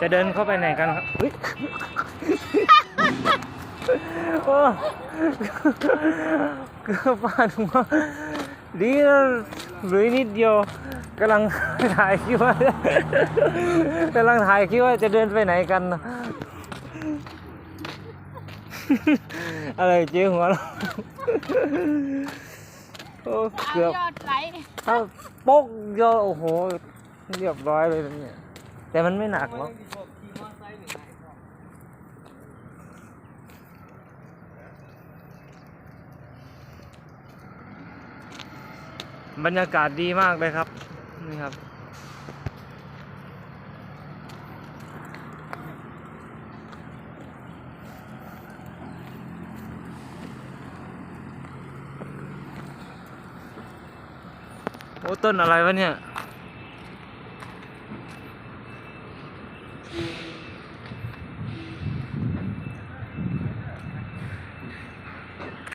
จะเดินเข้าไปไหนกันครับเฮ้ยโอ้เกือบพลาดหัวดีนะเหลือนิดเดียวกำลังถ่ายคลิปว่ากำลังถ่ายคลิปว่าจะเดินไปไหนกันนะอะไรเจ๊หัวเราะโอ้เกือบยอดไลค์ถ้าโป๊กเดียวโอ้โหเรียบร้อยเลยนะเนี่ย แต่มันไม่หนักหรอกบรรยากาศดีมากเลยครับ นี่ครับ โอ้ต้นอะไรวะเนี่ย Thank you.